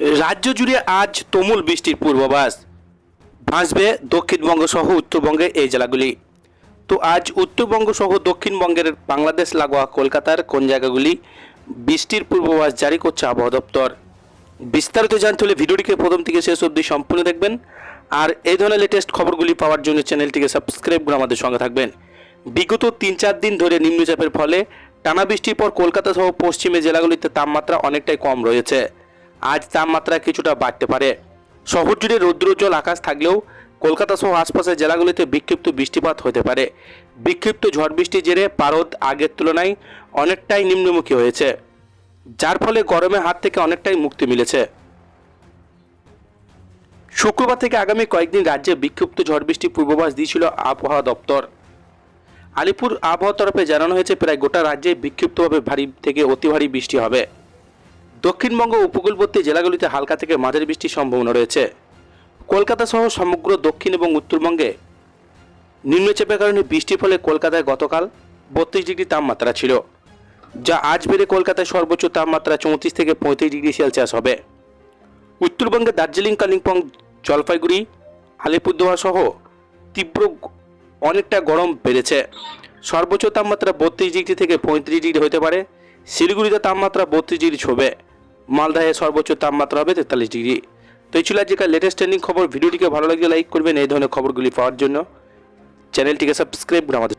রাজ্য জুড়ে আজ তুমুল বৃষ্টির পূর্বাভাস। ভাসবে দক্ষিণবঙ্গ সহ উত্তরবঙ্গে এই জেলাগুলি। তো আজ উত্তরবঙ্গ সহ দক্ষিণবঙ্গের বাংলাদেশ, লাগোয়া, কলকাতার কোন জায়গাগুলি বৃষ্টির পূর্বাভাস জারি করছে আবহাওয়া দপ্তর? বিস্তারিত জানতে হলে ভিডিওটিকে প্রথম থেকে শেষ অবধি সম্পূর্ণ দেখবেন। আর এই ধরনের লেটেস্ট খবরগুলি পাওয়ার জন্য চ্যানেলটিকে সাবস্ক্রাইব করে আমাদের সঙ্গে থাকবেন। বিগত তিন চার দিন ধরে নিম্নচাপের ফলে টানা বৃষ্টির পর কলকাতা সহ পশ্চিমে জেলাগুলিতে তাপমাত্রা অনেকটাই কম রয়েছে। আজ তাপমাত্রা কিছুটা বাড়তে পারে। শহর জুড়ে রৌদ্রোজ্জ্বল আকাশ থাকলেও কলকাতা সহ আশপাশের জেলাগুলিতে বিক্ষিপ্ত বৃষ্টিপাত হতে পারে। বিক্ষিপ্ত ঝড় বৃষ্টির জেরে পারদ আগের তুলনায় অনেকটাই নিম্নমুখী হয়েছে, যার ফলে গরমের হাত থেকে অনেকটাই মুক্তি মিলেছে। শুক্রবার থেকে আগামী কয়েকদিন রাজ্যে বিক্ষিপ্ত ঝড় বৃষ্টির পূর্বাভাস দিয়েছিল আবহাওয়া দপ্তর। আলিপুর আবহাওয়া তরফে জানানো হয়েছে, প্রায় গোটা রাজ্যে বিক্ষিপ্তভাবে ভারী থেকে অতি ভারী বৃষ্টি হবে। দক্ষিণবঙ্গ উপকূলবর্তী জেলাগুলিতে হালকা থেকে মাঝারি বৃষ্টির সম্ভাবনা রয়েছে। কলকাতা সহ সমগ্র দক্ষিণ এবং উত্তরবঙ্গে নিম্নচাপের কারণে বৃষ্টির ফলে কলকাতায় গতকাল বত্রিশ ডিগ্রি তাপমাত্রা ছিল, যা আজ বেড়ে কলকাতায় সর্বোচ্চ তাপমাত্রা চৌত্রিশ থেকে পঁয়ত্রিশ ডিগ্রি সেলসিয়াস হবে। উত্তরবঙ্গে দার্জিলিং, কালিম্পং, জলপাইগুড়ি, আলিপুরদুয়ার সহ তীব্র অনেকটা গরম বেড়েছে। সর্বোচ্চ তাপমাত্রা বত্রিশ ডিগ্রি থেকে পঁয়ত্রিশ ডিগ্রি হতে পারে, শিলিগুড়িতে তাপমাত্রা বত্রিশ ডিগ্রি ছবে। মালদাহে সর্বোচ্চ তাপমাত্রা হবে তেতাল্লিশ ডিগ্রি। তো এই ছিল আজকের লেটেস্ট ট্রেন্ডিং খবর। ভিডিওটিকে ভালো লাগলে লাইক করবেন। এই ধরনের খবরগুলি পাওয়ার জন্য চ্যানেলটিকে সাবস্ক্রাইব করে আমাদের